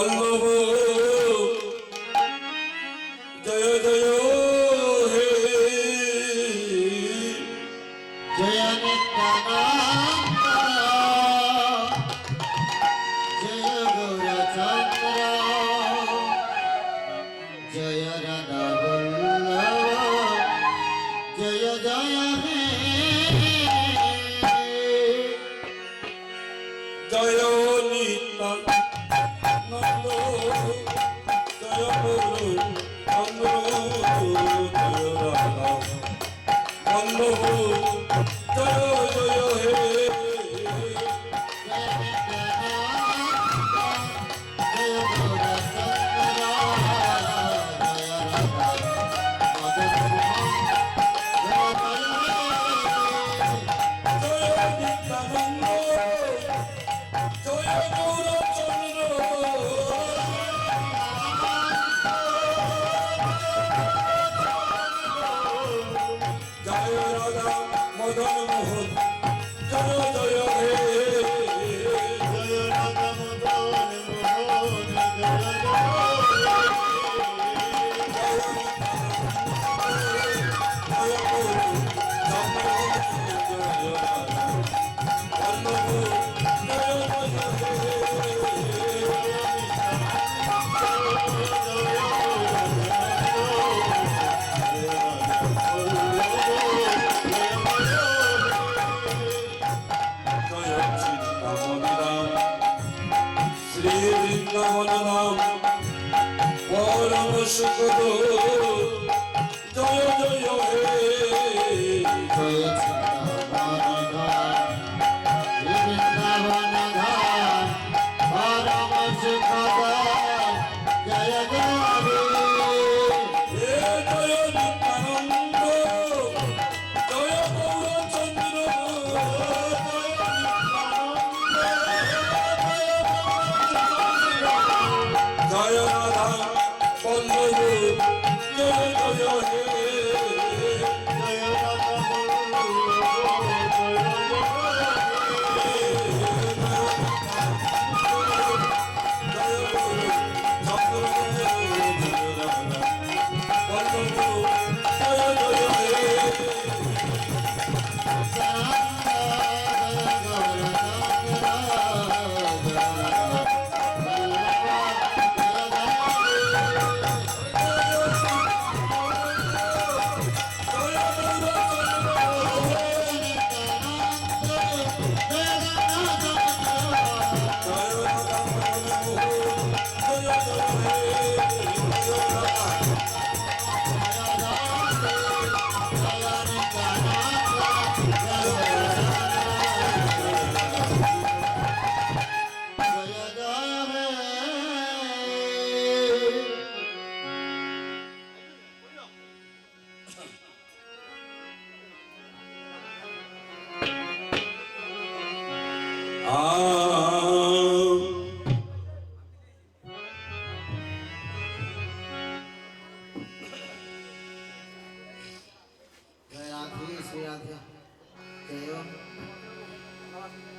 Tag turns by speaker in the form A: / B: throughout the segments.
A: বল্লভ জয় জয় হে।
B: জয় জয় গৌরচন্দ্র জয় রাধা জয় জয় হে।
A: জয় জয়
B: মদন মোহন
A: পরম সুখ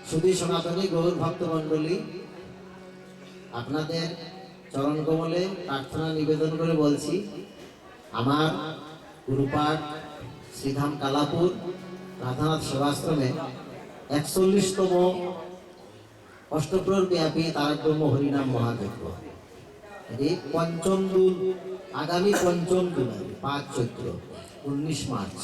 B: শুধু সনাতনী গৌর ভক্ত মণ্ডলী আপনাদের চরণ কমলে প্রার্থনা নিবেদন করে বলছি আমার গুরুপাঠ শ্রীধাম কালাপুর, রাধানাথ সেবাশ্রমে একচল্লিশতম অষ্টপ্রহর ব্যাপী তারক ব্রহ্ম হরিনাম মহাযজ্ঞ এটি পঞ্চম দুল, আগামী পঞ্চম দুল, পাঁচ চৈত্র, উনিশ মার্চ।